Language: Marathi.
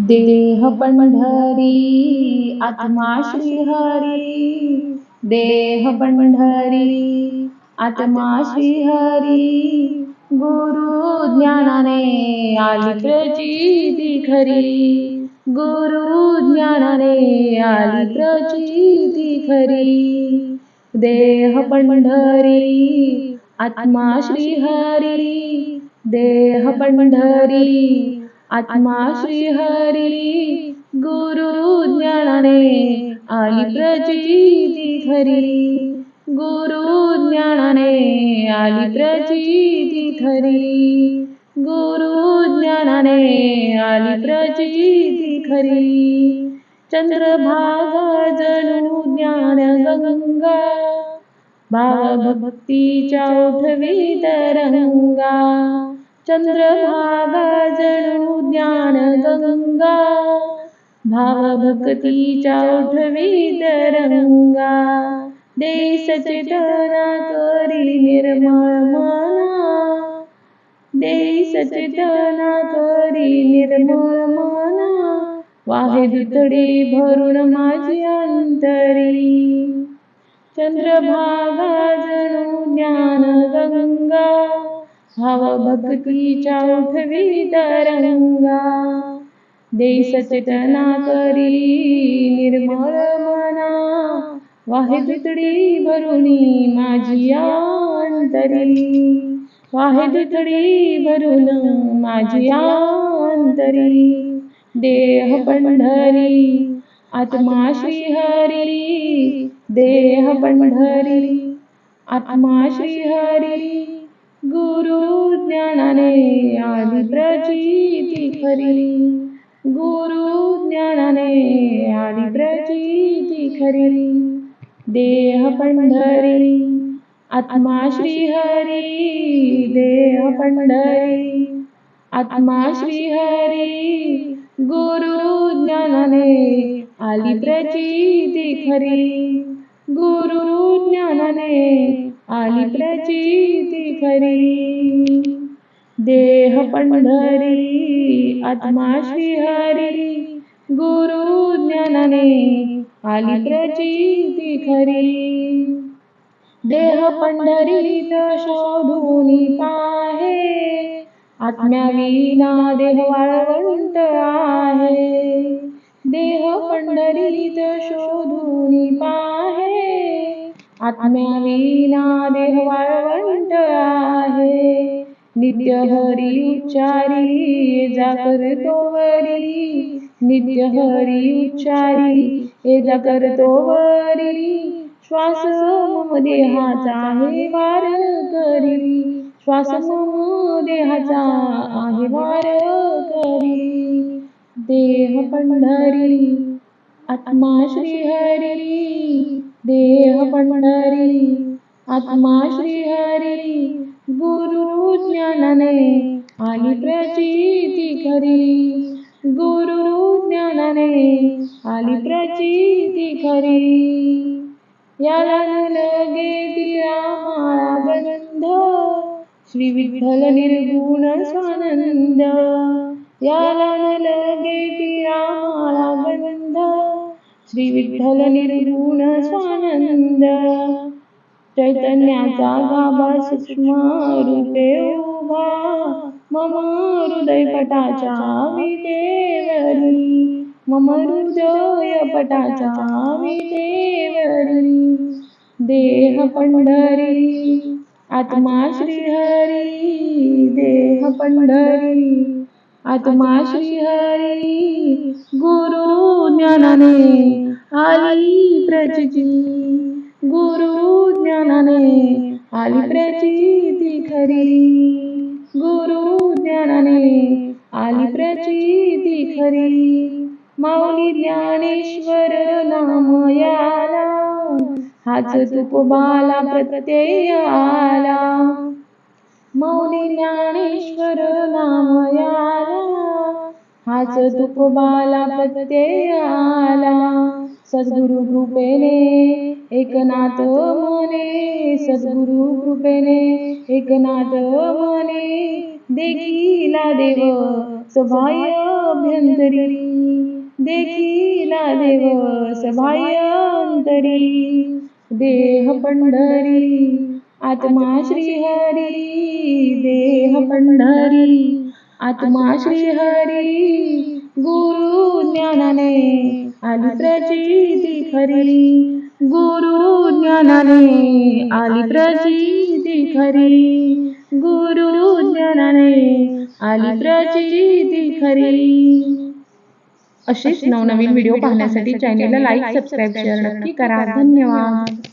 देह पंढरी आत्मा श्रीहरी देह पंढरी आत्मा श्रीहरी गुरु ज्ञानाने आली प्रचिती खरी. गुरु ज्ञानाने आली प्रचिती खरी. देह पंढरी आत्मा श्रीहरी देह पंढरी आत्मा श्रीहरी गुरु ज्ञानाने आली प्रचिती खरी गुरु ज्ञानाने आली प्रचिती खरी गुरु ज्ञानाने आली प्रचिती खरी चंद्रभागा जणू ज्ञान गंगा. भाव भक्तीच्या उठवी तरंगा. चंद्रभागा जणू ज्ञान गंगा भाव भक्तीच्या उठवी तरंगा दे सचेतना करी निर्मळ मना दे सचेतना करी निर्मळ मना वाहे दुतडी भरून माझी अंतरी. चंद्रभागा जणू ज्ञान गंगा भाव भक्तीच्या उठवी तरंगा देश चेतना करी निर्मळ मना. वाहे दुतडी भरुणी माझी अंतरी वाहे दुतडी भरून माझी अंतरी देह पंढरी आत्मा श्रीहरी. देह पंढरी आत्मा श्रीहरी. गुरु ज्ञानाने आदि प्रचिती खरी. गुरु ज्ञानाने आदि प्रचिती खरी. देह पंढरी आत्मा श्रीहरी देह पंढरी आत्मा श्रीहरी गुरु ज्ञानाने आली प्रचिती खरी. गुरु ज्ञानाने आली प्रचिती खरी. देह पंढरी आत्मा श्रीहरी गुरु ज्ञानाने आली प्रचिती खरी. देह पंढरीत शोधून पाहे. आत्म्या विना देह वाळवंट आहे. देह पंढरीत शोधून पाहे. आत्म्याविना देह वाळवंट आहे. नित्य हरी उच्चारी जा करतो वरी. नित्य हरी उच्चारी ये जा करतो वरी. श्वास मम देहाचा आहे वार करी. श्वास मम देहाचा आहे वार करी. देह पंढरी आत्मा श्रीहरी देह पंढरी आत्मा श्रीहरी गुरु ज्ञानाने आली प्रचिती खरी गुरु ज्ञानाने आली प्रचिती खरी याला लगे तिला माळा गंध श्री विठ्ठल निर्गुण स्वानंद. याला लगे तिला माळा गंध श्री विठ्ठल निर्गुण स्वानंद. चैतन्याचा गाभा सूक्ष्म रूपे उभा मम हृदय पटाच्या विटेवरी मम हृदय पटाच्या विटेवरी. देह पंढरी आत्मा श्रीहरी देह पंढरी. आत्मा श्रीहरी गुरु ज्ञानाने आली प्रचिती. गुरु ज्ञानाने आली प्रचिती खरी. गुरु ज्ञानाने आली प्रचिती खरी. माऊली ज्ञानेश्वर नाम याला हाच तुकोबाला प्रत्यय आला मौली ज्ञानेश्वर नाम याला हाच तुकोबाला प्रत्यय आला. सद्गुरु कृपेने एकनाथ मने सद्गुरु कृपेने एकनाथ मने देखीला देव सभाय अभ्यंतरी देखिला देव सभाय अंतरी देह पंढरी आत्मा श्रीहरी देह पंढरी. आत्मा श्रीहरी गुरु ज्ञानाने आली प्रचिती खरी. गुरु ज्ञानाने आली प्रचिती खरी. गुरु ज्ञानाने आली प्रचिती खरी. असेच नवनवीन व्हिडिओ पाहण्यासाठी चॅनेलला लाईक सबस्क्राईब शेअर नक्की करा. धन्यवाद.